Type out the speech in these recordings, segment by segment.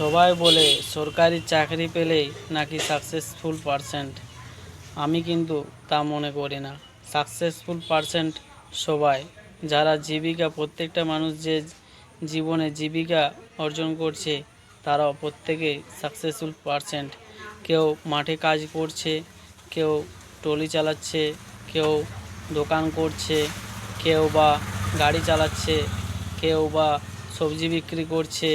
সবাই বলে সরকারি চাকরি পেলেই নাকি সাকসেসফুল পার্সেন্ট আমি কিন্তু তা মনে করি না। সাকসেসফুল পার্সেন্ট সবাই। যারা জীবিকা, প্রত্যেকটা মানুষ যে জীবনে জীবিকা অর্জন করছে, তারাও প্রত্যেকেই সাকসেসফুল পার্সেন্ট কেউ মাঠে কাজ করছে, কেউ ট্রলি চালাচ্ছে, কেউ দোকান করছে, কেউ বা গাড়ি চালাচ্ছে, কেউ বা সবজি বিক্রি করছে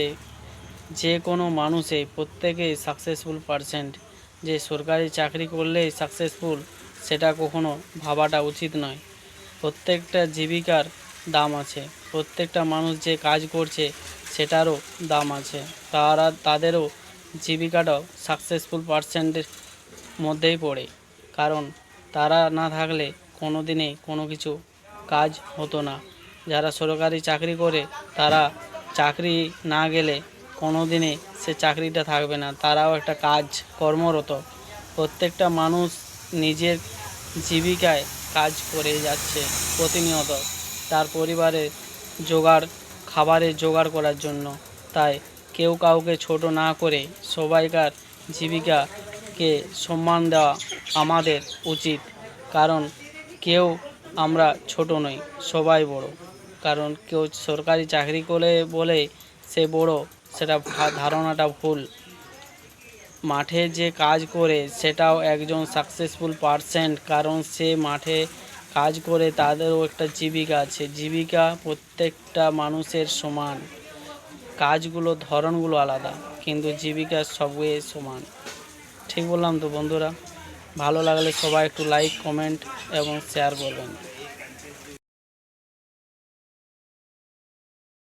যে কোনো মানুষই প্রত্যেকেই সাকসেসফুল পারসেন্ট যে সরকারি চাকরি করলেই সাকসেসফুল সেটা কখনো ভাবাটা উচিত নয়। প্রত্যেকটা জীবিকার দাম আছে। প্রত্যেকটা মানুষ যে কাজ করছে, সেটারও দাম আছে। তারা, তাদেরও জীবিকাটাও সাকসেসফুল পারসেন্টের মধ্যেই পড়ে। কারণ তারা না থাকলে কোনো দিনে কোনো কিছু কাজ হতো না। যারা সরকারি চাকরি করে, তারা চাকরি না গেলে কোনো দিনে সে চাকরিটা থাকবে না। তারাও একটা কাজ কর্মরত। প্রত্যেকটা মানুষ নিজের জীবিকায় কাজ করে যাচ্ছে প্রতিনিয়ত। তার পরিবারের জোগাড়, খাবারের জোগাড় করার জন্য। তাই কেউ কাউকে ছোট না করে সবাইকার জীবিকাকে সম্মান দেওয়া আমাদের উচিত। কারণ কেউ আমরা ছোট নই, সবাই বড়। কারণ কেউ সরকারি চাকরি করে বলে সে বড় সেটা ধারণাটা ভুল। মাঠে যে কাজ করে, সেটাও একজন সাকসেসফুল পারসেন্ট কারণ সে মাঠে কাজ করে, তাদেরও একটা জীবিকা আছে। জীবিকা প্রত্যেকটা মানুষের সমান। কাজগুলো, ধরনগুলো আলাদা, কিন্তু জীবিকা সবই সমান। ঠিক বললাম তো বন্ধুরা? ভালো লাগলে সবাই একটু লাইক কমেন্ট এবং শেয়ার করবেন।